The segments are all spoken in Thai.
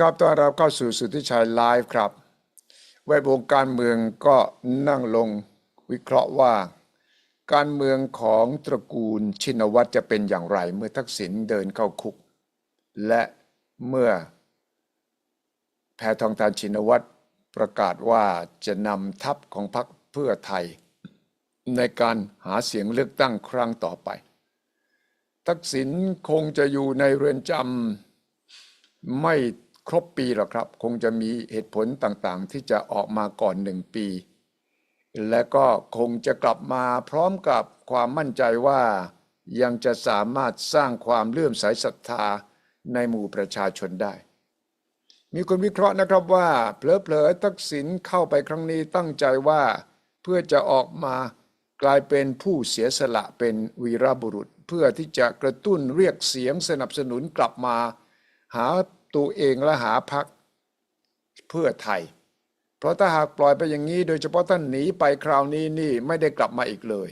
ครับต้อนรับเข้าสู่สุทธิชัยไลฟ์ครับ แวดวงการเมืองก็นั่งลงวิเคราะห์ว่า การเมืองของตระกูลชินวัตรจะเป็นอย่างไร เมื่อทักษิณเดินเข้าคุก และเมื่อ แพทองทานชินวัตรประกาศว่าจะนำทัพของพรรคเพื่อไทย ในการหาเสียงเลือกตั้งครั้งต่อไป ทักษิณคงจะอยู่ในเรือนจำไม่ ครบปีหรอกครับ คงจะมีเหตุผลต่างๆ ที่จะออกมาก่อนหนึ่งปี และก็คงจะกลับมาพร้อมกับความมั่นใจว่ายังจะสามารถสร้างความเลื่อมใสศรัทธาในหมู่ประชาชนได้ มีคนวิเคราะห์นะครับว่าเผลอๆทักษิณเข้าไปครั้งนี้ตั้งใจว่าเพื่อจะออกมากลายเป็นผู้เสียสละเป็นวีรบุรุษ เพื่อที่จะกระตุ้นเรียกเสียงสนับสนุนกลับมา หา ตัวเองและหาพักเพื่อไทย เพราะถ้าหากปล่อยไปอย่างนี้ โดยเฉพาะท่านหนีไปคราวนี้นี่ไม่ได้กลับมาอีกเลย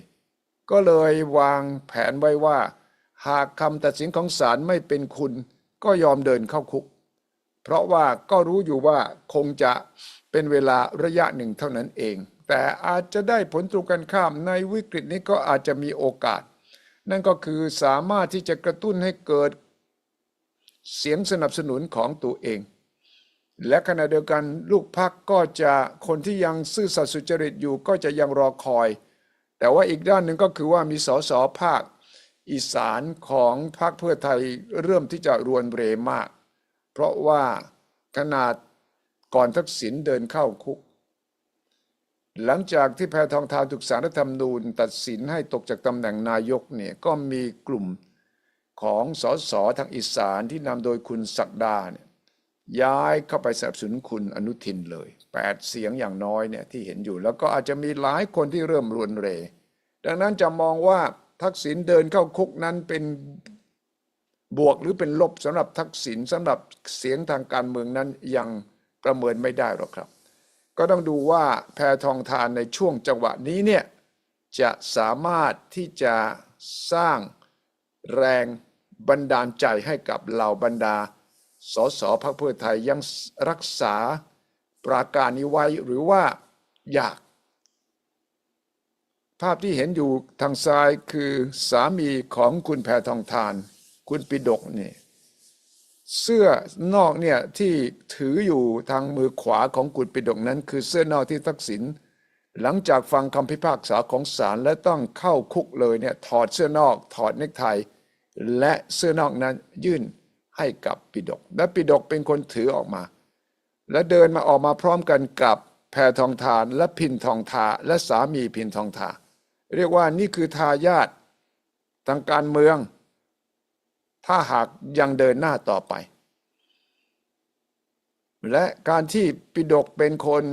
ก็เลยวางแผนไว้ว่า หากคำตัดสินของศาลไม่เป็นคุณ ก็ยอมเดินเข้าคุก เพราะว่าก็รู้อยู่ว่าคงจะเป็นเวลาระยะหนึ่งเท่านั้นเอง แต่อาจจะได้ผลตรงกันข้ามในวิกฤตนี้ก็อาจจะมีโอกาส นั่นก็คือสามารถที่จะกระตุ้นให้เกิด เสียงสนับสนุนของตัวเอง และขณะเดียวกันลูกพักก็จะคนที่ยังซื่อสัตย์สุจริตอยู่ก็จะยังรอคอย แต่ว่าอีกด้านหนึ่งก็คือว่ามีสสภาค อีสานของพรรคเพื่อไทยเริ่มที่จะรวนเรมาก เพราะว่าขนาดก่อนทักษิณเดินเข้าคุก หลังจากที่แพทองทานถูกสารรัฐธรรมนูญ ตัดสินให้ตกจากตำแหน่งนายกเนี่ยก็มีกลุ่ม ของสสทางอีสานที่นำโดยคุณศักดาเนี่ยย้ายเข้าไปสนับสนุนคุณอนุทินเลยแปดเสียงอย่างน้อยเนี่ยที่เห็นอยู่ แล้วก็อาจจะมีหลายคนที่เริ่มรวนเร ดังนั้นจะมองว่าทักษิณเดินเข้าคุกนั้นเป็นบวกหรือเป็นลบสำหรับทักษิณสำหรับเสียงทางการเมืองนั้นยังประเมินไม่ได้หรอกครับ ก็ต้องดูว่าแพทองทานในช่วงจังหวะนี้เนี่ยจะสามารถที่จะสร้างแรง บันดาลใจให้กับเหล่าบรรดาสสพรรคเพื่อไทยยังรักษาปราการนี้ไว้หรือว่าอยาก ภาพที่เห็นอยู่ทางซ้ายคือสามีของคุณแพทองทาน คุณปิดกนี่เสื้อนอกเนี่ยที่ถืออยู่ทางมือขวาของคุณปิดกนั้น คือเสื้อนอกที่ทักษิณหลังจากฟังคำพิพากษาของศาลและต้องเข้าคุกเลยเนี่ยถอดเสื้อนอก ถอดเนคไท และเสื้อนอกนั้นยื่นให้กับปิดก และปิดกเป็นคนถือออกมา และเดินมาออกมาพร้อมกันกับแพทองทานและพินทองทาและสามีพินทองทา เรียกว่านี่คือทายาททางการเมือง ถ้าหากยังเดินหน้าต่อไป และการที่ปิดกเป็นคน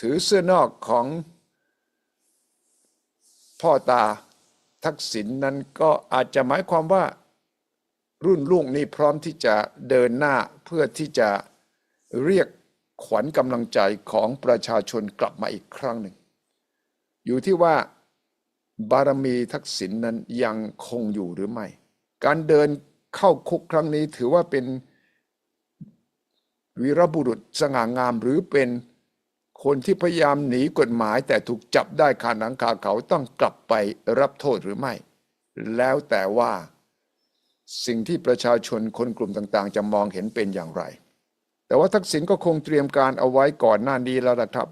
ถือเสื้อนอกของพ่อตา ทักษิณนนั้นก็อาจจะหมายความว่ารุ่นลูกนี้พร้อมที่จะเดินหน้าเพื่อที่จะเรียกขวัญกำลังใจของประชาชนกลับมาอีกครั้งหนึ่ง อยู่ที่ว่าบารมีทักษิณนนั้นยังคงอยู่หรือไม่ การเดินเข้าคุกครั้งนี้ถือว่าเป็นวีรบุรุษสง่างามหรือเป็น คนที่พยายามหนีกฎหมายแต่ถูกจับได้คาหนังคาเขาต้องกลับไปรับโทษหรือไม่ แล้วแต่ว่าสิ่งที่ประชาชนคนกลุ่มต่างๆ จะมองเห็นเป็นอย่างไร แต่ว่าทักษิณก็คงเตรียมการเอาไว้ก่อนหน้านี้แล้วนะครับ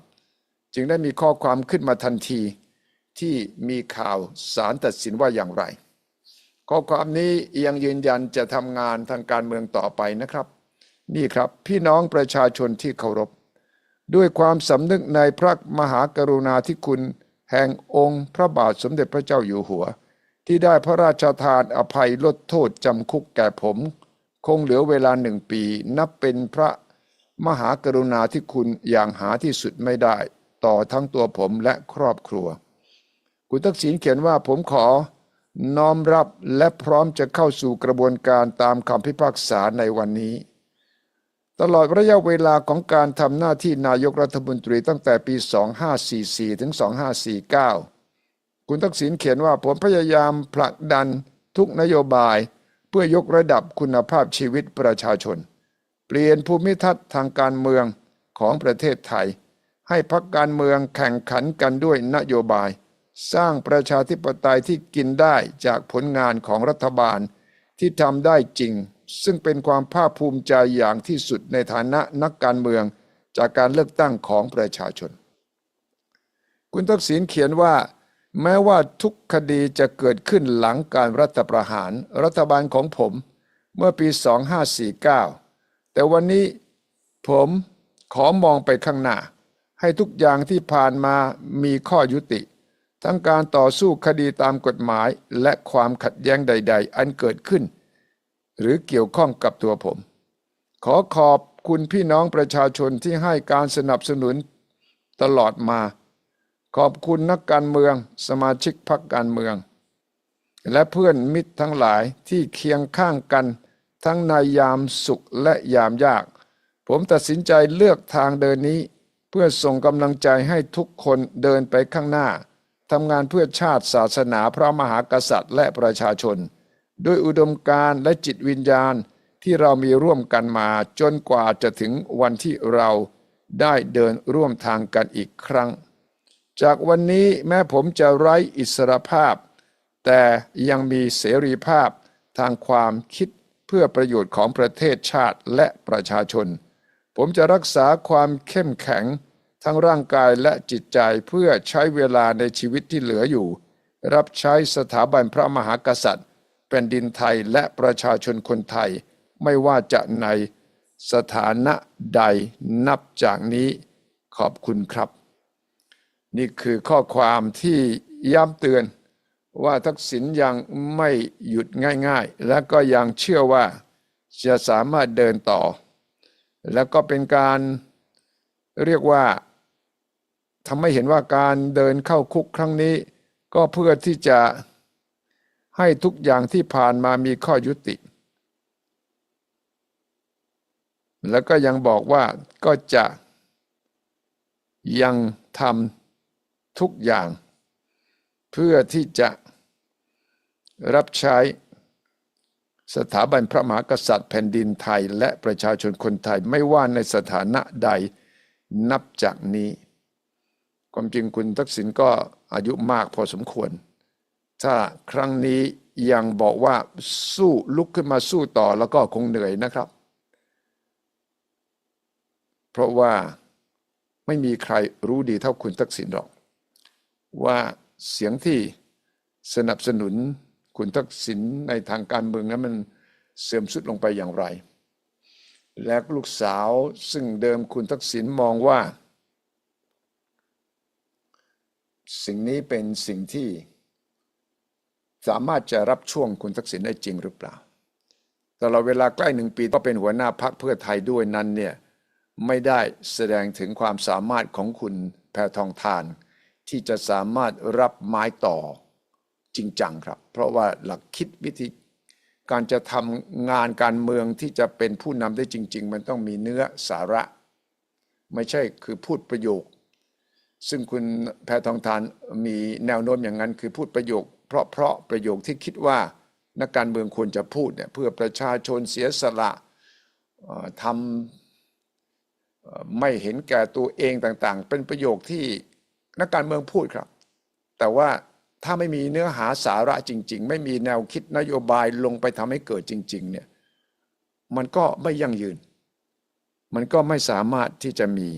จึงได้มีข้อความขึ้นมาทันทีที่มีข่าวสารตัดสินว่าอย่างไร ข้อความนี้ยังยืนยันจะทำงานทางการเมืองต่อไปนะครับ นี่ครับพี่น้องประชาชนที่เคารพ ด้วยความสำนึกในพระมหากรุณาธิคุณ แห่งองค์พระบาทสมเด็จพระเจ้าอยู่หัว ที่ได้พระราชทานอภัยลดโทษจำคุกแก่ผม คงเหลือเวลาหนึ่งปี นับเป็นพระมหากรุณาธิคุณอย่างหาที่สุดไม่ได้ ต่อทั้งตัวผมและครอบครัว คุณทักษิณเขียนว่าผมขอ น้อมรับและพร้อมจะเข้าสู่กระบวนการตามคำพิพากษาในวันนี้ ตลอดระยะเวลาของการทำหน้าที่นายกรัฐมนตรีตั้งแต่ปี 2544 ถึง 2549 คุณทักษิณเขียนว่าผมพยายามผลักดันทุกนโยบายเพื่อยกระดับคุณภาพชีวิตประชาชน เปลี่ยนภูมิทัศน์ทางการเมืองของประเทศไทย ให้พักการเมืองแข่งขันกันด้วยนโยบาย สร้างประชาธิปไตยที่กินได้จากผลงานของรัฐบาลที่ทำได้จริง ซึ่งเป็นความภาคภูมิใจอย่างที่สุดในฐานะนักการเมืองจากการเลือกตั้งของประชาชน คุณทักษิณเขียนว่า แม้ว่าทุกคดีจะเกิดขึ้นหลังการรัฐประหาร รัฐบาลของผมเมื่อปี 2549 แต่วันนี้ผมขอมองไปข้างหน้า ให้ทุกอย่างที่ผ่านมามีข้อยุติ ทั้งการต่อสู้คดีตามกฎหมายและความขัดแย้งใด ๆ อันเกิดขึ้น หรือเกี่ยวข้องกับตัวผม ขอขอบคุณพี่น้องประชาชนที่ให้การสนับสนุนตลอดมา ขอบคุณนักการเมือง สมาชิกพรรคการเมือง และเพื่อนมิตรทั้งหลายที่เคียงข้างกัน ทั้งในยามสุขและยามยาก ผมตัดสินใจเลือกทางเดินนี้ เพื่อส่งกำลังใจให้ทุกคนเดินไปข้างหน้าทำงานเพื่อชาติศาสนาพระมหากษัตริย์และประชาชน ด้วยอุดมการณ์และจิตวิญญาณที่เรามีร่วมกันมาจนกว่าจะถึงวันที่เราได้เดินร่วมทางกันอีกครั้ง จากวันนี้แม้ผมจะไร้อิสรภาพ แต่ยังมีเสรีภาพทางความคิดเพื่อประโยชน์ของประเทศชาติและประชาชน ผมจะรักษาความเข้มแข็ง ทั้งร่างกายและจิตใจเพื่อใช้เวลาในชีวิตที่เหลืออยู่ รับใช้สถาบันพระมหากษัตริย์ แผ่นดินไทยและประชาชนคนไทย ไม่ว่าจะในสถานะใดนับจากนี้ขอบคุณครับ นี่คือข้อความที่ย้ำเตือนว่าทักษิณยังไม่หยุดง่ายๆ และก็ยังเชื่อว่าจะสามารถเดินต่อ แล้วก็เป็นการเรียกว่าทำให้เห็นว่าการเดินเข้าคุกครั้งนี้ ก็เพื่อที่จะ ให้ทุกอย่างที่ผ่านมามีข้อยุติ แล้วก็ยังบอกว่าก็จะยังทำทุกอย่าง เพื่อที่จะรับใช้สถาบันพระมหากษัตริย์แผ่นดินไทยและประชาชนคนไทยไม่ว่าในสถานะใดนับจากนี้ ความจริงคุณทักษิณก็อายุมากพอสมควร ถ้าครั้งนี้ยังบอกว่าสู้ลุกขึ้นมาสู้ต่อแล้วก็คงเหนื่อยนะครับ เพราะว่าไม่มีใครรู้ดีเท่าคุณทักษิณหรอก ว่าเสียงที่สนับสนุนคุณทักษิณในทางการเมืองนั้นมันเสื่อมสุดลงไปอย่างไร และลูกสาวซึ่งเดิมคุณทักษิณมองว่า สิ่งนี้เป็นสิ่งที่ สามารถจะรับช่วงคุณทักษิณได้จริงหรือเปล่าตลอดเวลาใกล้หนึ่งปีก็เป็นหัวหน้าพักเพื่อไทยด้วยนั้นเนี่ยไม่ได้แสดงถึงความสามารถของคุณแพทองทาน ที่จะสามารถรับไม้ต่อจริงจังครับ เพราะว่าหลักคิดวิธีการจะทำงานการเมืองที่จะเป็นผู้นำได้จริง ๆ มันต้องมีเนื้อสาระ ไม่ใช่คือพูดประโยค ซึ่งคุณแพทองทานมีแนวโน้มอย่างนั้นคือพูดประโยค เพราะเพราะประโยคที่คิดว่านักการเมืองควรจะพูดเนี่ยเพื่อประชาชนเสียสละทำไม่เห็นแก่ตัวเองต่างๆ เป็นประโยคที่นักการเมืองพูดครับ แต่ว่าถ้าไม่มีเนื้อหาสาระจริง ๆ ไม่มีแนวคิดนโยบายลงไปทำให้เกิดจริง ๆ เนี่ยมันก็ไม่ยั่งยืน มันก็ไม่สามารถที่จะมี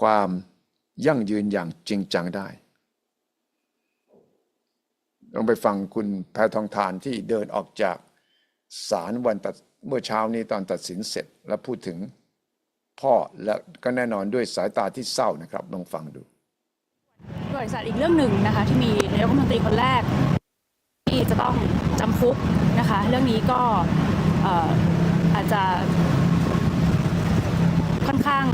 ความยั่งยืนอย่างจริงจังได้ ลองไปฟังคุณแพทองทานที่เดินออกจากศาลวันตัดเมื่อเช้านี้ตอนตัดสินเสร็จแล้วพูดถึงพ่อและก็แน่นอนด้วยสายตาที่เศร้านะครับลองฟังดูบริษัทอีกเรื่องหนึ่งนะคะที่มีนายกรัฐมนตรีคนแรก ที่จะต้องจำคุกนะคะเรื่องนี้ก็ออาจจะค่อนข้าง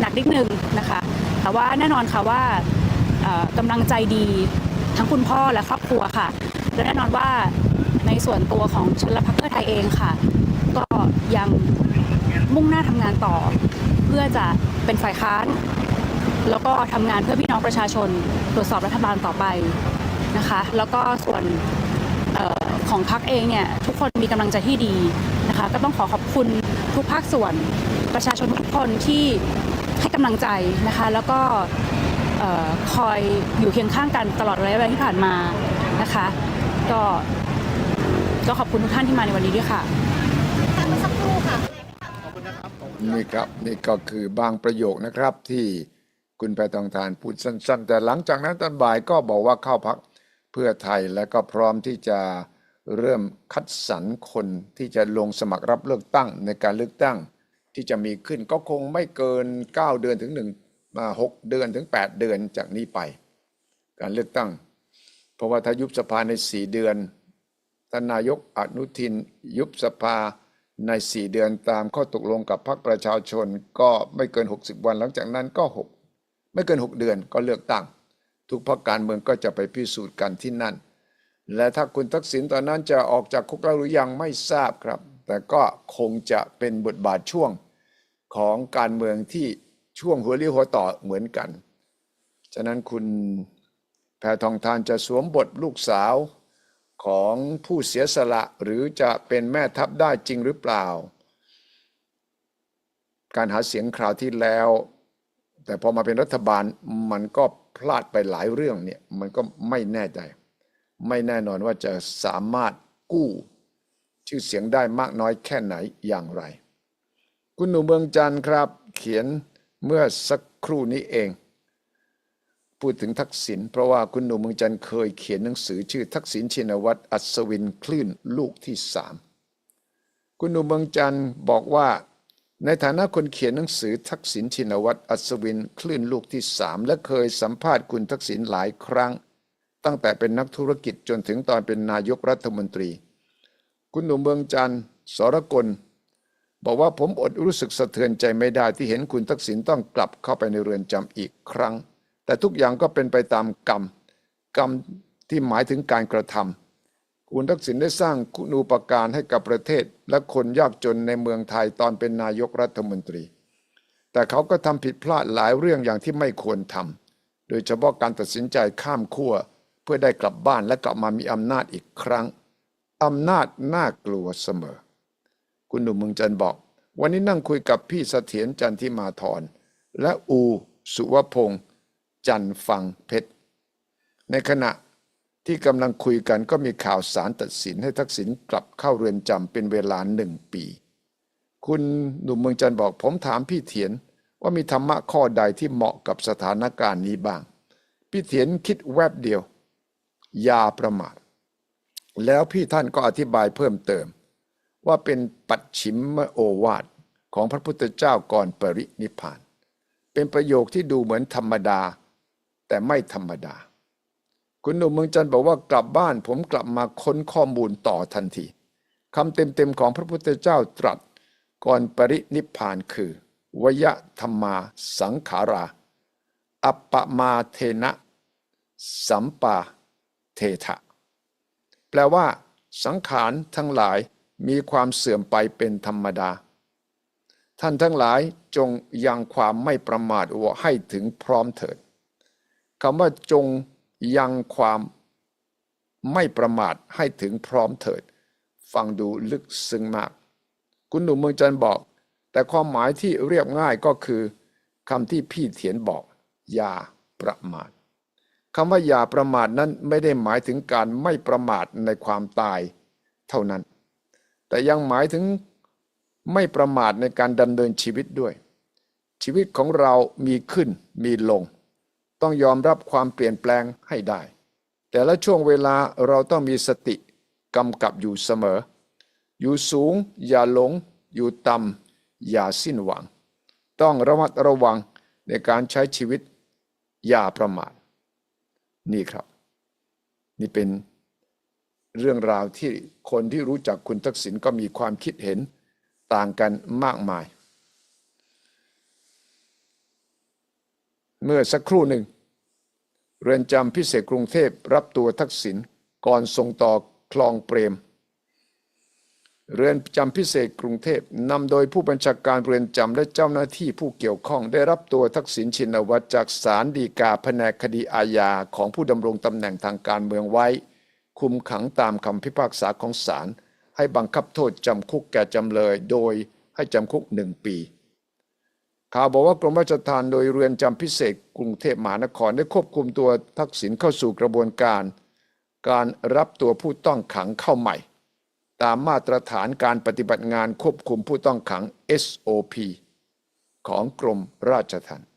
หนักนิดนึงนะคะแต่ว่าแน่นอนค่ะว่า กำลังใจดีทั้งคุณพ่อและครอบครัวค่ะ และแน่นอนว่าในส่วนตัวของชละพรรคเพื่อไทยเองค่ะ ก็ยังมุ่งหน้าทำงานต่อ เพื่อจะเป็นฝ่ายค้าน แล้วก็ทำงานเพื่อพี่น้องประชาชนตรวจสอบรัฐบาลต่อไปนะคะ แล้วก็ส่วนออของพรรคเองเนี่ยทุกคนมีกำลังใจที่ดีนะคะ ก็ต้องขอขอบคุณทุกภาคส่วนประชาชนทุกคนที่ให้กำลังใจนะคะ แล้วก็ อ่อคอยอยู่เคียงข้างกันตลอดระยะเวลาที่ผ่านมานะคะ ก็ก็ขอบคุณทุกท่านที่มาในวันนี้ด้วยค่ะนี่ครับนี่ก็คือบางประโยคนะครับที่คุณแพทองทานพูดสั้น ๆ แต่หลังจากนั้นตอนบ่ายก็บอกว่าเข้าพักเพื่อไทยและก็พร้อมที่จะเริ่มคัดสรรคนที่จะลงสมัครรับเลือกตั้งในการเลือกตั้ง ที่จะมีขึ้นก็คงไม่เกิน 9 เดือนถึง 1 มา6เดือนถึง 8 เดือนจากนี้ไป การเลือกตั้ง เพราะว่าถ้ายุบสภาใน 4 เดือนท่านนายกอนุทินยุบสภาใน 4 เดือนตามข้อตกลงกับพรรคประชาชนก็ไม่เกิน 60 วันหลังจากนั้นก็ 6 ไม่เกิน 6 เดือนก็เลือกตั้ง ทุกพรรคการเมืองก็จะไปพิสูจน์กันที่นั่น และถ้าคุณทักษิณตอนนั้นจะออกจากคุกแล้วหรือยังไม่ทราบครับ แต่ก็คงจะเป็นบทบาทช่วงของการเมืองที่ ช่วงหัวเรียวหัวต่อเหมือนกัน ฉะนั้นคุณแพทองทานจะสวมบทลูกสาวของผู้เสียสละหรือจะเป็นแม่ทัพได้จริงหรือเปล่า การหาเสียงคราวที่แล้ว แต่พอมาเป็นรัฐบาลมันก็พลาดไปหลายเรื่องเนี่ยมันก็ไม่แน่ใจ ไม่แน่นอนว่าจะสามารถกู้ชื่อเสียงได้มากน้อยแค่ไหนอย่างไร คุณหนุ่มเมืองจันทร์ครับ เขียน เมื่อสักครู่นี้เอง พูดถึงทักษิณเพราะว่าคุณหนุ่มเมืองจันทร์เคยเขียนหนังสือชื่อทักษิณชินวัตรอัศวินคลื่นลูกที่สามคุณหนุ่มเมืองจันทร์บอกว่าในฐานะคนเขียนหนังสือทักษิณชินวัตรอัศวินคลื่นลูกที่สามและเคยสัมภาษณ์คุณทักษิณหลายครั้ง ตั้งแต่เป็นนักธุรกิจจนถึงตอนเป็นนายกรัฐมนตรี คุณหนุ่มเมืองจันทร์สรกล บอกว่าผมอดรู้สึกสะเทือนใจไม่ได้ที่เห็นคุณทักษิณต้องกลับเข้าไปในเรือนจำอีกครั้ง แต่ทุกอย่างก็เป็นไปตามกรรม กรรมที่หมายถึงการกระทำคุณทักษิณได้สร้างคุณูปการให้กับประเทศ และคนยากจนในเมืองไทยตอนเป็นนายกรัฐมนตรี แต่เขาก็ทำผิดพลาดหลายเรื่องอย่างที่ไม่ควรทำโดยเฉพาะการตัดสินใจข้ามขั้วเพื่อได้กลับบ้านและกลับมามีอำนาจอีกครั้งอำนาจน่ากลัวเสมอ คุณหนุ่มเมืองจันบอก วันนี้นั่งคุยกับพี่เสถียรจันทิมาธรและอูสุวพงษ์จันฟังเพชร ในขณะที่กำลังคุยกันก็มีข่าวสารตัดสินให้ทักษิณกลับเข้าเรือนจำเป็นเวลาหนึ่งปี คุณหนุ่มเมืองจันบอกผมถามพี่เถียนว่ามีธรรมะข้อใดที่เหมาะกับสถานการณ์นี้บ้าง พี่เถียนคิดแวบเดียว ยาประมาทแล้วพี่ท่านก็อธิบายเพิ่มเติม ว่าเป็นปัจฉิมโอวาทของพระพุทธเจ้าก่อนปรินิพาน เป็นประโยคที่ดูเหมือนธรรมดา แต่ไม่ธรรมดา คุณหนุ่มเมืองจันทร์บอกว่ากลับบ้านผมกลับมาค้นข้อมูลต่อทันทีคำเต็มๆของพระพุทธเจ้าตรัสก่อนปรินิพพานคือวยธรรมาสังขารา อัปปมาเทนะ สัมปาเทถะแปลว่า สังขารทั้งหลาย มีความเสื่อมไปเป็นธรรมดา ท่านทั้งหลายจงยังความไม่ประมาทว่าให้ถึงพร้อมเถิดคำว่าจงยังความไม่ประมาทให้ถึงพร้อมเถิด ฟังดูลึกซึ้งมาก คุณหนุ่มเมืองจันบอก แต่ความหมายที่เรียบง่ายก็คือคำที่พี่เถียนบอก อย่าประมาทคำว่าอย่าประมาทนั้นไม่ได้หมายถึงการไม่ประมาทในความตาย เท่านั้น แต่ยังหมายถึงไม่ประมาทในการดำเนินชีวิตด้วย ชีวิตของเรามีขึ้นมีลง ต้องยอมรับความเปลี่ยนแปลงให้ได้ แต่ละช่วงเวลาเราต้องมีสติกำกับอยู่เสมอ อยู่สูง อย่าหลง อยู่ต่ำอย่าสิ้นหวัง ต้องระมัดระวังในการใช้ชีวิตอย่าประมาทนี่ครับ นี่เป็น เรื่องราวที่คนที่รู้จักคุณทักษิณก็มีความคิดเห็นต่างกันมากมาย เมื่อสักครู่หนึ่ง เรือนจำพิเศษกรุงเทพรับตัวทักษิณก่อนส่งต่อคลองเปรม เรือนจำพิเศษกรุงเทพนำโดยผู้บัญชาการเรือนจำและเจ้าหน้าที่ผู้เกี่ยวข้อง ได้รับตัวทักษิณชินวัตรจากศาลฎีกาแผนกคดีอาญาของผู้ดำรงตำแหน่งทางการเมืองไว้ คุมขังตามคำพิพากษาของศาลให้บังคับโทษจำคุกแก่จำเลย โดยให้จำคุกหนึ่งปีข่าวบอกว่ากรมราชทัณฑ์โดยเรือนจำพิเศษกรุงเทพมหานครได้ควบคุมตัวทักษิณเข้าสู่กระบวนการ การรับตัวผู้ต้องขังเข้าใหม่ ตามมาตรฐานการปฏิบัติงานควบคุมผู้ต้องขัง SOP ของกรมราชทัณฑ์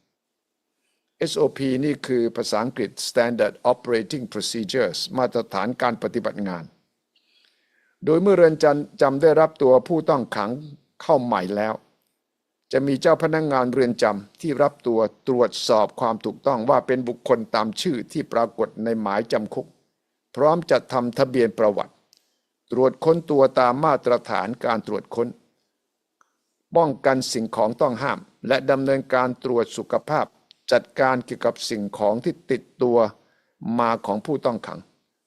SOP นี่คือภาษาอังกฤษ Standard Operating Procedures มาตรฐานการปฏิบัติงาน โดยเมื่อเรือนจำจำได้รับตัวผู้ต้องขังเข้าใหม่แล้ว จะมีเจ้าพนักงงานเรือนจำที่รับตัวตรวจสอบความถูกต้องว่าเป็นบุคคลตามชื่อที่ปรากฏในหมายจำคุก พร้อมจัดทำทะเบียนประวัติ ตรวจค้นตัวตามมาตรฐานการตรวจค้น ป้องกันสิ่งของต้องห้าม และดำเนินการตรวจสุขภาพ จัดการเกี่ยวกับสิ่งของที่ติดตัวมาของผู้ต้องขัง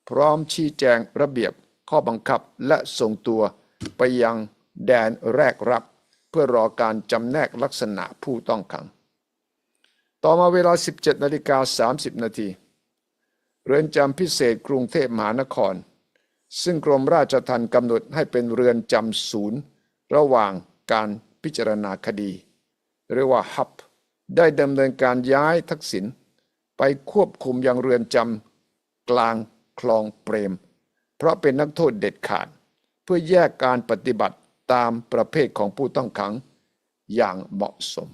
พร้อมชี้แจงระเบียบข้อบังคับและส่งตัวไปยังแดนแรกรับ เพื่อรอการจำแนกลักษณะผู้ต้องขัง ต่อมาเวลา 17นาฬิกา30 นาทีเรือนจำพิเศษกรุงเทพมหานคร ซึ่งกรมราชทัณฑ์กำหนดให้เป็นเรือนจำศูนย์ ระหว่างการพิจารณาคดี เรียกว่าฮับ ได้ดำเนินการย้ายทักษิณไปควบคุมยังเรือนจำกลางคลองเปรม เพราะเป็นนักโทษเด็ดขาด เพื่อแยกการปฏิบัติตามประเภทของผู้ต้องขังอย่างเหมาะสม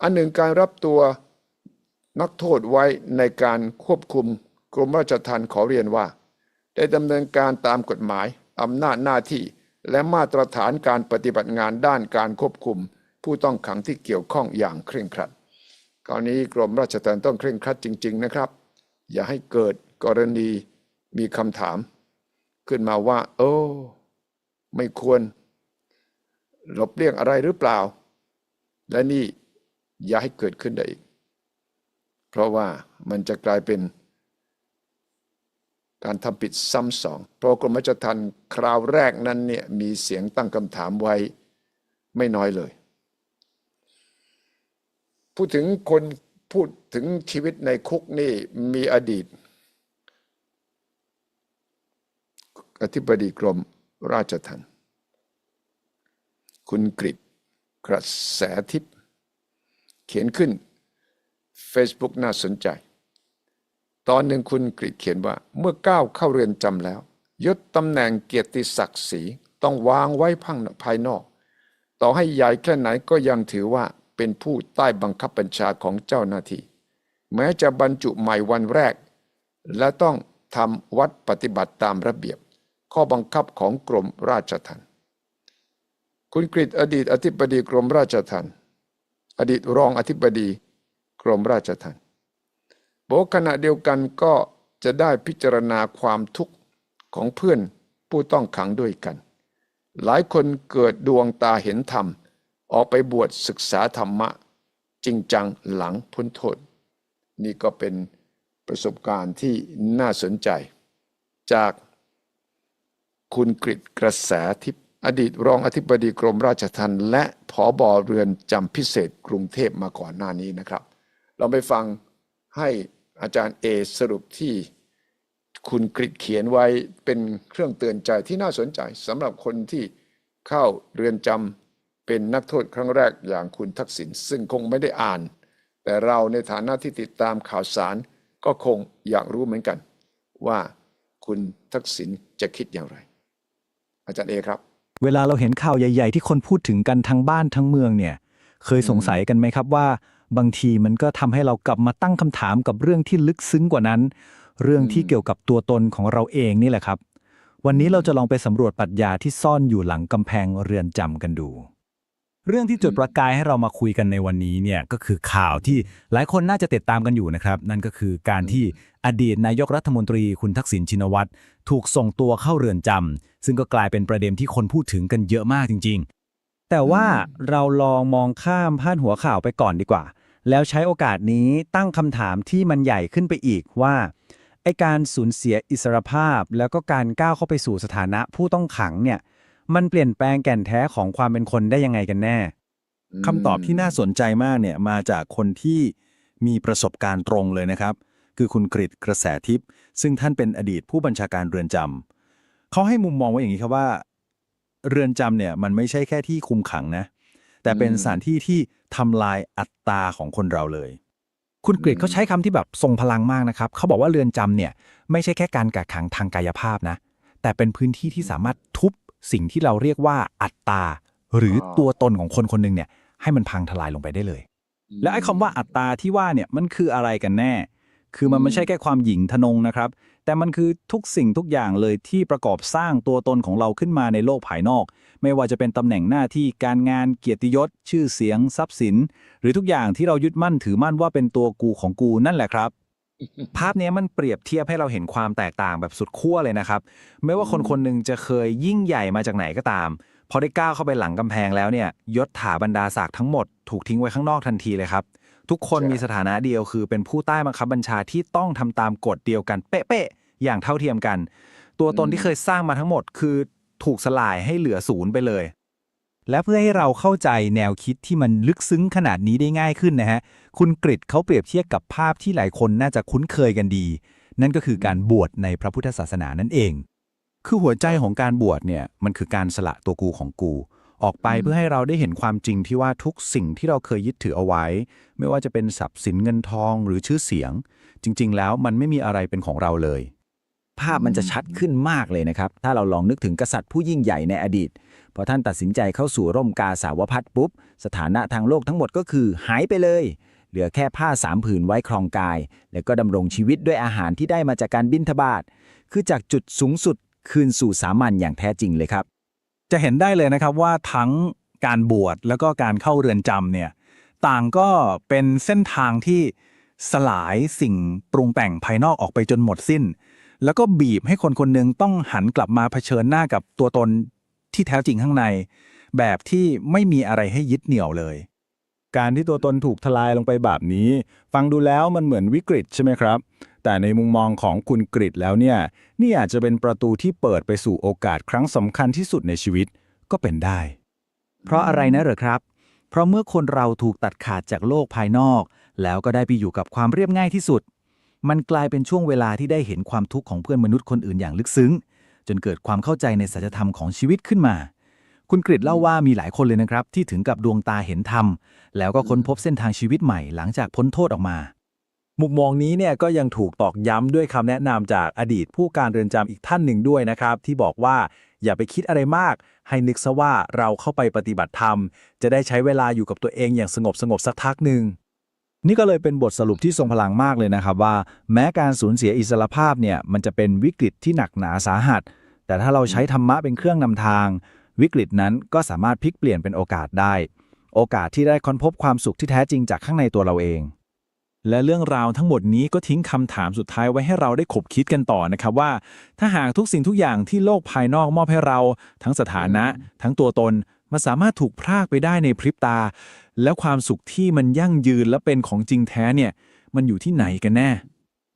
อันหนึ่งการรับตัวนักโทษไว้ในการควบคุมกรมราชทัณฑ์ขอเรียนว่า ได้ดำเนินการตามกฎหมายอำนาจหน้าที่และมาตรฐานการปฏิบัติงานด้านการควบคุม ผู้ต้องขังที่เกี่ยวข้องอย่างเคร่งครัดกรณีกรมราชทัณฑ์ต้องเคร่งครัดจริง ๆนะครับ อย่าให้เกิดกรณีมีคำถาม ขึ้นมาว่า โอ้ไม่ควร หลบเลี่ยงอะไรหรือเปล่า และนี่อย่าให้เกิดขึ้นได้อีก เพราะว่ามันจะกลายเป็น การทำผิดซ้ำสองเพราะกรมราชทัณฑ์คราวแรกนั้นเนี่ยมีเสียงตั้งคำถามไว้ไม่น้อยเลย พูดถึงคนพูดถึงชีวิตในคุกนี่มีอดีต อธิบดีกรมราชทัณฑ์คุณกริตกระแสทิพย์เขียนขึ้น Facebook น่าสนใจ ตอนหนึ่งคุณกริตเขียนว่า เมื่อก้าวเข้าเรือนจำแล้ว ยศตำแหน่งเกียรติศักดิ์ศรีต้องวางไว้พังภายนอก ต่อให้ใหญ่แค่ไหนก็ยังถือว่า เป็นผู้ใต้บังคับบัญชาของเจ้าหน้าที่ แม้จะบรรจุใหม่วันแรก และต้องทำวัดปฏิบัติตามระเบียบ ข้อบังคับของกรมราชทัณฑ์คุณกฤษอดีตอธิบดีกรมราชทัณฑ์อดีตรองอธิบดีกรมราชทัณฑ์บอกขณะเดียวกันก็จะได้พิจารณาความทุกข์ของเพื่อนผู้ต้องขังด้วยกัน หลายคนเกิดดวงตาเห็นธรรม ออกไปบวชศึกษาธรรมะ จริงจังหลังพ้นโทษ นี่ก็เป็นประสบการณ์ที่น่าสนใจ จากคุณกริตกระแสทิพย์อดีตรองอธิบดีกรมราชทัณฑ์และผอบอเรือนจำพิเศษกรุงเทพมาก่อนหน้านี้นะครับ เราไปฟังให้อาจารย์เอสรุปที่คุณกริตเขียนไว้เป็นเครื่องเตือนใจที่น่าสนใจสำหรับคนที่เข้าเรือนจำ เป็นนักโทษครั้งแรกอย่างคุณทักษิณซึ่งคงไม่ได้อ่าน แต่เราในฐานะที่ติดตามข่าวสาร ก็คงอยากรู้เหมือนกัน ว่าคุณทักษิณจะคิดอย่างไร อาจารย์เอครับ เวลาเราเห็นข่าวใหญ่ ๆ ที่คนพูดถึงกันทั้งบ้านทั้งเมืองเนี่ยเคยสงสัยกันไหมครับว่า บางทีมันก็ทำให้เรากลับมาตั้งคำถามกับเรื่องที่ลึกซึ้งกว่านั้น เรื่องที่เกี่ยวกับตัวตนของเราเองนี่แหละครับ วันนี้เราจะลองไปสำรวจปรัชญาที่ซ่อนอยู่หลังกำแพงเรือนจำกันดู เรื่องที่จุดประกายให้เรามาคุยกันในวันนี้เนี่ยก็คือข่าวที่หลายคนน่าจะติดตามกันอยู่นะครับ นั่นก็คือการที่อดีตนายกรัฐมนตรีคุณทักษิณชินวัตรถูกส่งตัวเข้าเรือนจำซึ่งก็กลายเป็นประเด็นที่คนพูดถึงกันเยอะมากจริง ๆ แต่ว่าเราลองมองข้ามพาดหัวข่าวไปก่อนดีกว่า แล้วใช้โอกาสนี้ตั้งคำถามที่มันใหญ่ขึ้นไปอีกว่าไอการสูญเสียอิสรภาพ แล้วก็การก้าวเข้าไปสู่สถานะผู้ต้องขังเนี่ย มันเปลี่ยนแปลงแก่นแท้ของความเป็นคนได้ยังไงกันแน่ คำตอบที่น่าสนใจมากเนี่ยมาจากคนที่มีประสบการณ์ตรงเลยนะครับ คือคุณกริตกระแสทิพย์ซึ่งท่านเป็นอดีตผู้บัญชาการเรือนจำเขาให้มุมมองไว้อย่างนี้ครับว่า เรือนจำเนี่ยมันไม่ใช่แค่ที่คุมขังนะ แต่เป็นอืมสถานที่ที่ทำลายอัตราของคนเราเลยคุณกริตเขาใช้คำที่แบบทรงพลังมากนะครับ เขาบอกว่าเรือนจำเนี่ย ไม่ใช่แค่การกักขังทางกายภาพนะ แต่เป็นพื้นที่ที่สามารถทุบ สิ่งที่เราเรียกว่าอัตตา หรือตัวตนของคนคนหนึ่งเนี่ยให้มันพังทลายลงไปได้เลย และไอ้คำว่าอัตตาที่ว่าเนี่ยมันคืออะไรกันแน่ คือมันไม่ใช่แค่ความหยิ่งทะนงนะครับ แต่มันคือทุกสิ่งทุกอย่างเลยที่ประกอบสร้างตัวตนของเราขึ้นมาในโลกภายนอก ไม่ว่าจะเป็นตำแหน่งหน้าที่การงานเกียรติยศ ชื่อเสียง ทรัพย์สิน หรือทุกอย่างที่เรายึดมั่นถือมั่นว่าเป็นตัวกูของกูนั่นแหละครับ ภาพเนี้ยมันเปรียบเทียบให้เราเห็นความแตกต่างแบบสุดขั้วเลยนะครับ ไม่ว่าคนคนหนึ่งจะเคยยิ่งใหญ่มาจากไหนก็ตาม พอได้ก้าวเข้าไปหลังกำแพงแล้วเนี่ยยศถาบรรดาศักดิ์ทั้งหมดถูกทิ้งไว้ข้างนอกทันทีเลยครับ ทุกคนมีสถานะเดียวคือเป็นผู้ใต้บังคับบัญชาที่ต้องทำตามกฎเดียวกันเป๊ะๆอย่างเท่าเทียมกัน ตัวตนที่เคยสร้างมาทั้งหมดคือถูกสลายให้เหลือศูนย์ไปเลย และเพื่อให้เราเข้าใจแนวคิดที่มันลึกซึ้งขนาดนี้ได้ง่ายขึ้นนะฮะ คุณกริตเขาเปรียบเทียบกับภาพที่หลายคนน่าจะคุ้นเคยกันดี นั่นก็คือการบวชในพระพุทธศาสนานั่นเอง คือหัวใจของการบวชเนี่ยมันคือการสละตัวกูของกู ออกไปเพื่อให้เราได้เห็นความจริงที่ว่าทุกสิ่งที่เราเคยยึดถือเอาไว้ ไม่ว่าจะเป็นทรัพย์สินเงินทองหรือชื่อเสียง จริง ๆ แล้วมันไม่มีอะไรเป็นของเราเลย ภาพมันจะชัดขึ้นมากเลยนะครับ ถ้าเราลองนึกถึงกษัตริย์ผู้ยิ่งใหญ่ในอดีต พอท่านตัดสินใจเข้าสู่ร่มกาสาวพัดปุ๊บ สถานะทางโลกทั้งหมดก็คือหายไปเลย เหลือแค่ผ้าสามผืนไว้ครองกาย แล้วก็ดำรงชีวิตด้วยอาหารที่ได้มาจากการบินทบาทคือจากจุดสูงสุดคืนสู่สามัญอย่างแท้จริงเลยครับ จะเห็นได้เลยนะครับว่าทั้งการบวชแล้วก็การเข้าเรือนจำเนี่ยต่างก็เป็นเส้นทางที่สลายสิ่งปรุงแต่งภายนอกออกไปจนหมดสิ้น แล้วก็บีบให้คนคนหนึ่งต้องหันกลับมาเผชิญหน้ากับตัวตน ที่แท้จริงข้างใน แบบที่ไม่มีอะไรให้ยึดเหนี่ยวเลย การที่ตัวตนถูกทลายลงไปแบบนี้ ฟังดูแล้วมันเหมือนวิกฤตใช่ไหมครับ แต่ในมุมมองของคุณกริตแล้วเนี่ย นี่อาจจะเป็นประตูที่เปิดไปสู่โอกาสครั้งสำคัญที่สุดในชีวิตก็เป็นได้ เพราะอะไรนะเหรอครับ เพราะเมื่อคนเราถูกตัดขาดจากโลกภายนอก แล้วก็ได้ไปอยู่กับความเรียบง่ายที่สุด มันกลายเป็นช่วงเวลาที่ได้เห็นความทุกข์ของเพื่อนมนุษย์คนอื่นอย่างลึกซึ้ง จนเกิดความเข้าใจในสัจธรรมของชีวิตขึ้นมา คุณกริตเล่าว่ามีหลายคนเลยนะครับ ที่ถึงกับดวงตาเห็นธรรม แล้วก็ค้นพบเส้นทางชีวิตใหม่หลังจากพ้นโทษออกมามุมมองนี้เนี่ยก็ยังถูกตอกย้ำด้วยคำแนะนำจากอดีตผู้การเรือนจำอีกท่านหนึ่งด้วยนะครับ ที่บอกว่าอย่าไปคิดอะไรมาก ให้นึกซะว่าเราเข้าไปปฏิบัติธรรม จะได้ใช้เวลาอยู่กับตัวเองอย่างสงบสงบสักพักหนึ่ง นี่ก็เลยเป็นบทสรุปที่ทรงพลังมากเลยนะครับว่า แม้การสูญเสียอิสรภาพเนี่ยมันจะเป็นวิกฤตที่หนักหนาสาหัส แต่ถ้าเราใช้ธรรมะเป็นเครื่องนำทาง วิกฤตนั้นก็สามารถพลิกเปลี่ยนเป็นโอกาสได้ โอกาสที่ได้ค้นพบความสุขที่แท้จริงจากข้างในตัวเราเอง และเรื่องราวทั้งหมดนี้ก็ทิ้งคำถามสุดท้ายไว้ให้เราได้ขบคิดกันต่อนะครับว่า ถ้าหากทุกสิ่งทุกอย่างที่โลกภายนอกมอบให้เรา ทั้งสถานะ ทั้งตัวตน มันสามารถถูกพรากไปได้ในพริบตา แล้วความสุขที่มันยั่งยืนและเป็นของจริงแท้เนี่ย มันอยู่ที่ไหนกันแน่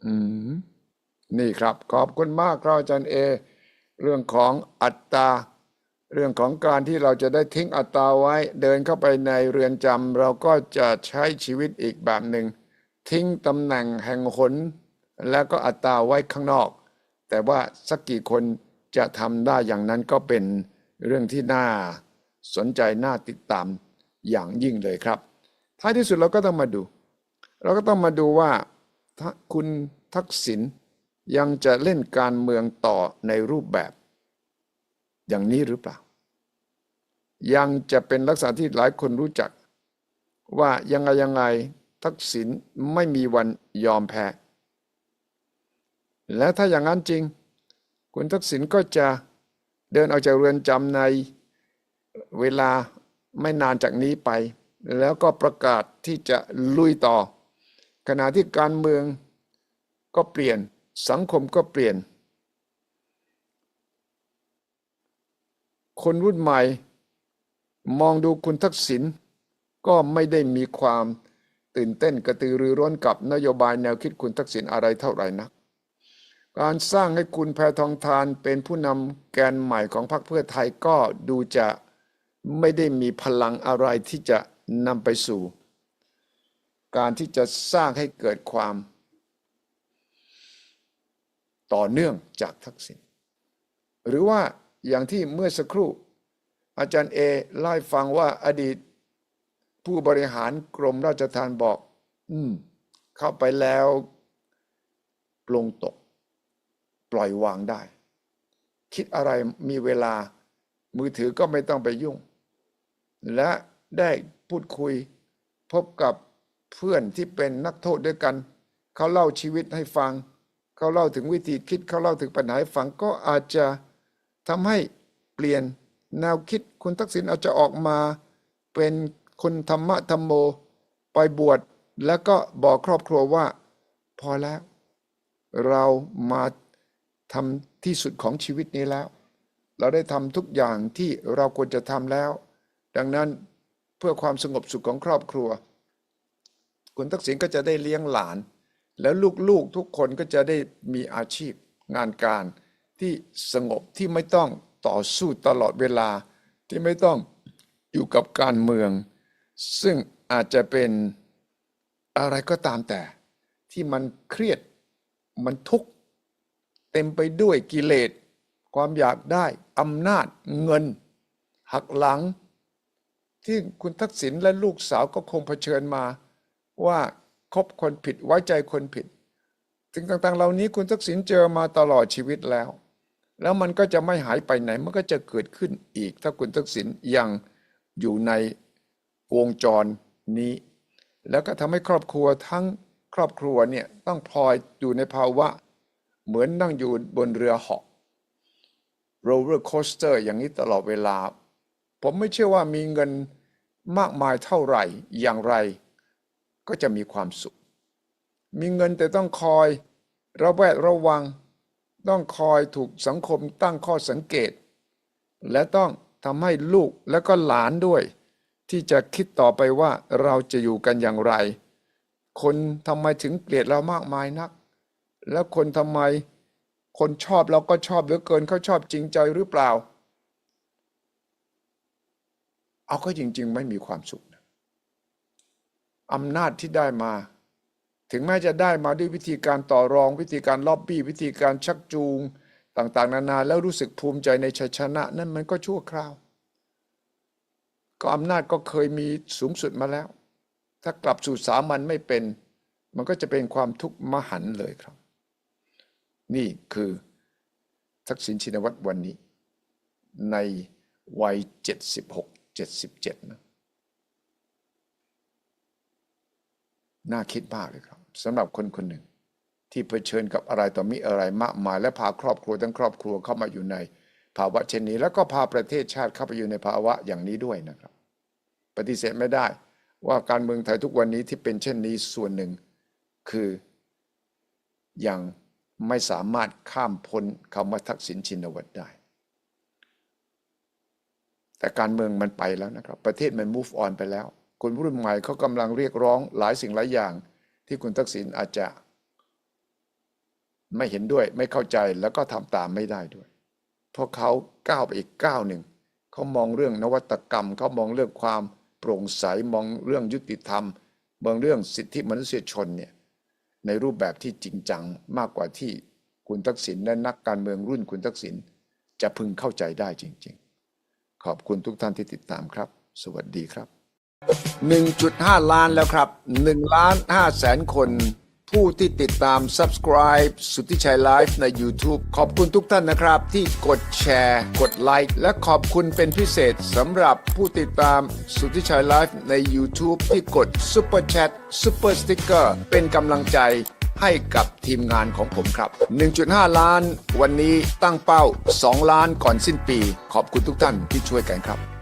อืม นี่ครับ ขอบคุณมากครับอาจารย์เอ เรื่องของอัตตา เรื่องของการที่เราจะได้ทิ้งอัตตาไว้ เดินเข้าไปในเรือนจำเราก็จะใช้ชีวิตอีกแบบหนึ่ง ทิ้งตำแหน่งแห่งหนแล้วก็อัตตาไว้ข้างนอก แต่ว่าสักกี่คนจะทำได้อย่างนั้นก็เป็นเรื่องที่น่า สนใจน่าติดตามอย่างยิ่งเลยครับ ท้ายที่สุดเราก็ต้องมาดู เราก็ต้องมาดูว่าคุณทักษิณยังจะเล่นการเมืองต่อในรูปแบบ อย่างนี้หรือเปล่า ยังจะเป็นลักษณะที่หลายคนรู้จัก ว่ายังไงยังไงทักษิณไม่มีวันยอมแพ้ และถ้าอย่างนั้นจริง คุณทักษิณก็จะเดินออกจากเรือนจำใน เวลาไม่นานจากนี้ไป แล้วก็ประกาศที่จะลุยต่อ ขณะที่การเมืองก็เปลี่ยนสังคมก็เปลี่ยน คนรุ่นใหม่ มองดูคุณทักษิณก็ไม่ได้มีความตื่นเต้นกระตือรือร้นกับนโยบายแนวคิดคุณทักษิณอะไรเท่าไหร่นัก การสร้างให้คุณแพทองทานเป็นผู้นำแกนใหม่ของพรรคเพื่อไทยก็ดูจะ ไม่ได้มีพลังอะไรที่จะนำไปสู่ การที่จะสร้างให้เกิดความ ต่อเนื่องจากทักษิณหรือว่าอย่างที่เมื่อสักครู่ อาจารย์เอเล่าฟังว่าอดีต ผู้บริหารกรมราชทานบอก อืม เข้าไปแล้วปลงตก ปล่อยวางได้ คิดอะไรมีเวลามือถือก็ไม่ต้องไปยุ่ง และได้พูดคุยพบกับเพื่อนที่เป็นนักโทษด้วยกัน เขาเล่าชีวิตให้ฟัง เขาเล่าถึงวิธีคิดเขาเล่าถึงปัญหาให้ฟังก็อาจจะทำให้เปลี่ยนแนวคิดคุณทักษิณอาจจะออกมาเป็นคนธรรมะธรรมโมไปบวชแล้วก็บอกครอบครัวว่า พอแล้ว เรามาทำที่สุดของชีวิตนี้แล้ว เราได้ทำทุกอย่างที่เราควรจะทำแล้ว ดังนั้นเพื่อความสงบสุขของครอบครัว คุณทักษิณก็จะได้เลี้ยงหลาน แล้วลูกๆทุกคนก็จะได้มีอาชีพงานการที่สงบที่ไม่ต้องต่อสู้ตลอดเวลาที่ไม่ต้องอยู่กับการเมือง ซึ่งอาจจะเป็นอะไรก็ตามแต่ ที่มันเครียดมันทุกข์เต็มไปด้วยกิเลส ความอยากได้อำนาจเงิน หักหลัง ที่คุณทักษิณและลูกสาวก็คงเผชิญมา ว่าคบคนผิดไว้ใจคนผิดสิ่งต่างๆ เหล่านี้คุณทักษิณเจอมาตลอดชีวิตแล้ว แล้วมันก็จะไม่หายไปไหนมันก็จะเกิดขึ้นอีก ถ้าคุณทักษิณยังอยู่ในวงจรนี้ แล้วก็ทำให้ครอบครัวทั้งครอบครัวเนี่ยต้องพลอยอยู่ในภาวะ เหมือนนั่งอยู่บนเรือเหาะโรลเลอร์โคสเตอร์อย่างนี้ตลอดเวลา ผมไม่เชื่อว่ามีเงิน มากมายเท่าไหร่อย่างไร ก็จะมีความสุข มีเงินแต่ต้องคอยระแวดระวัง ต้องคอยถูกสังคมตั้งข้อสังเกต และต้องทำให้ลูกและก็หลานด้วย ที่จะคิดต่อไปว่าเราจะอยู่กันอย่างไร คนทำไมถึงเกลียดเรามากมายนัก แล้วคนทำไม คนชอบเราก็ชอบเหลือเกินเขาชอบจริงใจหรือเปล่า เอาก็จริง ๆ ไม่มีความสุขนะอำนาจที่ได้มา ถึงแม้จะได้มาด้วยวิธีการต่อรองวิธีการล็อบบี้ วิธีการชักจูง ต่างๆ นานาแล้วรู้สึกภูมิใจในชัยชนะ นั่นมันก็ชั่วคราว ก็อำนาจก็เคยมีสูงสุดมาแล้ว ถ้ากลับสู่สามัญไม่เป็น มันก็จะเป็นความทุกข์มหันเลยครับ นี่คือทักษิณชินวัตรวันนี้ ในวัย 76 77 นะ น่าคิดมากเลยครับสำหรับคนคนหนึ่ง ที่เผชิญกับอะไรต่อมีอะไรมากมาย และพาครอบครัวทั้งครอบครัวเข้ามาอยู่ในภาวะเช่นนี้ แล้วก็พาประเทศชาติเข้าไปอยู่ในภาวะอย่างนี้ด้วยนะครับ ปฏิเสธไม่ได้ว่าการเมืองไทยทุกวันนี้ที่เป็นเช่นนี้ส่วนหนึ่ง คือยังไม่สามารถข้ามพ้นคำว่าทักษิณชินวัตรได้ แต่การเมืองมันไปแล้วนะครับ ประเทศมัน move on ไปแล้ว คนรุ่นใหม่เขากำลังเรียกร้องหลายสิ่งหลายอย่าง ที่คุณทักษิณอาจจะไม่เห็นด้วยไม่เข้าใจแล้วก็ทำตามไม่ได้ด้วย เพราะเขาก้าวไปอีกก้าวหนึ่งเขามองเรื่องนวัตกรรมเขามองเรื่องความโปร่งใสมองเรื่องยุติธรรมมองเรื่องสิทธิมนุษยชนเนี่ยในรูปแบบที่จริงจังมากกว่าที่คุณทักษิณและนักการเมืองรุ่นคุณทักษิณจะพึงเข้าใจได้จริง ๆ ขอบคุณทุกท่านที่ติดตามครับ สวัสดีครับ 1.5 ล้านแล้วครับ1ล้าน5แสนคน ผู้ที่ติดตาม subscribe สุทธิชัยไลฟ์ใน YouTube ขอบคุณทุกท่านนะครับ ที่กดแชร์ กดไลค์และขอบคุณเป็นพิเศษสำหรับผู้ติดตามสุทธิชัยไลฟ์ใน YouTube ที่กด Super Chat Super Sticker เป็นกำลังใจ ให้กับทีมงานของผมครับ 1.5 ล้าน วันนี้ตั้งเป้า 2 ล้านก่อนสิ้นปี ขอบคุณทุกท่านที่ช่วยกันครับ